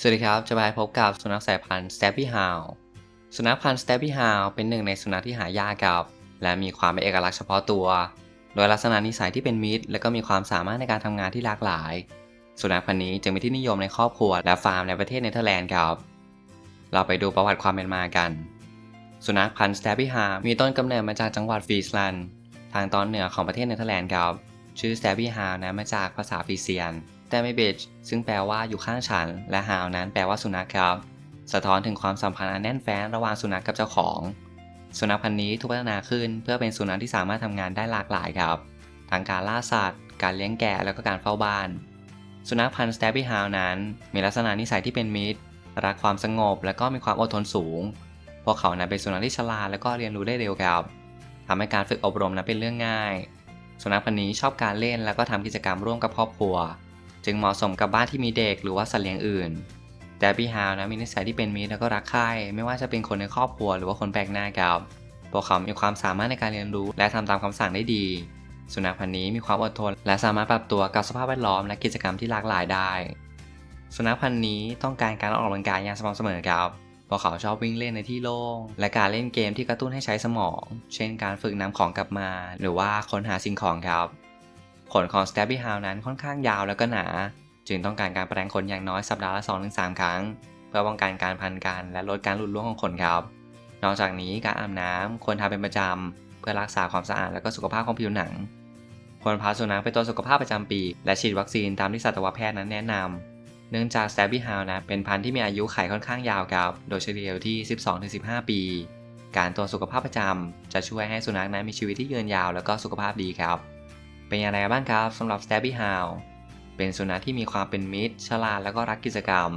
สวัสดีครับ จะมาพบกับสุนัขสายพันธุ์ Stampy Hound สุนัขพันธุ์ Stampy Hound เป็นหนึ่งในสุนัขที่หายากครับ และมีความเป็นเอกลักษณ์เฉพาะตัว โดยลักษณะนิสัยที่เป็นมิตร และก็มีความสามารถในการทำงานที่หลากหลาย สุนัขพันธุ์นี้จึงเป็นที่นิยมในครอบครัวและฟาร์มในประเทศเนเธอร์แลนด์ครับ เราไปดูประวัติความเป็นมากัน สุนัขพันธุ์ Stampy Hound มีต้นกำเนิดมาจากจังหวัดฟรีสแลนด์ทางตอนเหนือของประเทศเนเธอร์แลนด์ครับ ชื่อ Stampy Hound นั้นมาจากภาษาฟรีเซียน แต่ไม่เบจซึ่งแปลว่าอยู่ข้างฉัน และ Hound นั้นแปลว่าสุนัขครับ สะท้อนถึงความสัมพันธ์อันแน่นแฟ้นระหว่างสุนัขกับเจ้าของ สุนัขพันธุ์นี้ถูกพัฒนาขึ้นเพื่อเป็นสุนัขที่สามารถทำงานได้หลากหลายครับทั้งการล่าสัตว์ การเลี้ยงแกะแล้วก็การเฝ้าบ้าน สุนัขพันธุ์ Stampy Hound นั้น มีลักษณะนิสัยที่เป็นมิตร รักความสงบและก็มีความอดทนสูง พวกเขานั้นเป็นสุนัขที่ฉลาดและก็เรียนรู้ได้เร็วครับทำให้การฝึกอบรมนั้นเป็นเรื่องง่าย สุนัขพันธุ์นี้ชอบการเล่นแล้วก็ทำกิจกรรมร่วมกับครอบครัว จึงเหมาะสมกับบ้านที่มีเด็กหรือว่าสัตว์เลี้ยงอื่น แต่พี่ฮาวนะมีนิสัยที่เป็นมิตรแล้วก็รักใคร่ไม่ว่าจะเป็นคนในครอบครัวหรือว่าคนแปลกหน้าครับพวกเขามีความสามารถในการเรียนรู้ และทำตามคำสั่งได้ดี สุนัขพันธุ์นี้มีความอดทน และสามารถปรับตัวกับสภาพแวดล้อมและกิจกรรมที่หลากหลายได้ สุนัขพันธุ์นี้ต้องการการออกกำลังกายอย่างสม่ำเสมอครับพราะเขาชอบวิ่งเล่นในที่โล่ง และการเล่นเกมที่กระตุ้นให้ใช้สมอง เช่นการฝึกนำของกลับมา หรือว่าค้นหาสิ่งของครับ ขนของ Stampy Hound นั้นค่อนข้างยาวแล้วก็หนา จึงต้องการการแปลงขนอย่างน้อยสัปดาห์ละ 2-3 ครั้ง เพื่อป้องกันการพันกันและลดการหลุดร่วงของขนครับ นอกจากนี้การอาบน้ำควรทำเป็นประจำเพื่อรักษาความสะอาดและก็สุขภาพของผิวหนัง ควรพาสุนัขไปตรวจสุขภาพประจำปี และฉีดวัคซีนตามที่สัตวแพทย์นั้นแนะนำเนื่องจาก Stampy Hound นะเป็นพันธุ์ที่มีอายุไขค่อนข้างยาวครับ โดยเฉลี่ยอยู่ที่ 12-15 ปี การตรวจสุขภาพประจำจะช่วยให้สุนัขนั้นมีชีวิตที่ยืนยาว แล้วก็สุขภาพดีครับ เป็นอย่างไรบ้างครับสำหรับ Stampy Hound เป็นสุนัขที่มีความเป็นมิตร ฉลาดและก็รักกิจกรรม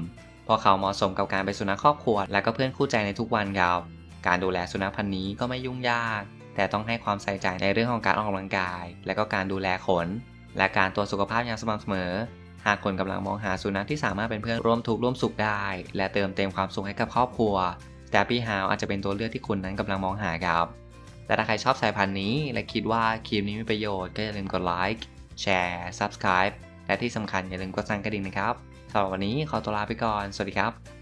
พราะเขาเหมาะสมกับการเป็นสุนัขครอบครัว และก็เพื่อนคู่ใจในทุกวันครับ การดูแลสุนัขพันธุ์นี้ก็ไม่ยุ่งยาก แต่ต้องให้ความใส่ใจในเรื่องของการออกกำลังกาย และก็การดูแลขน และการตรวจสุขภาพอย่างสม่ำเสมอ หากคนกำลังมองหาสุนัขที่สามารถเป็นเพื่อนร่วมทุกข์ร่วมสุขได้ และเติมเต็มความสุขให้กับครอบครัว Stampy Hound อาจจะเป็นตัวเลือกที่คุณนั้นกำลังมองหาครับ แต่ถ้าใครชอบสายพันธุ์นี้ และคิดว่าคลิปนี้มีประโยชน์ก็อย่าลืมกดไลค์แชร์ Subscribe และที่สำคัญอย่าลืมกดสั่นกระดิ่งนะครับสำหรับวันนี้ขอตัวลาไปก่อน สวัสดีครับ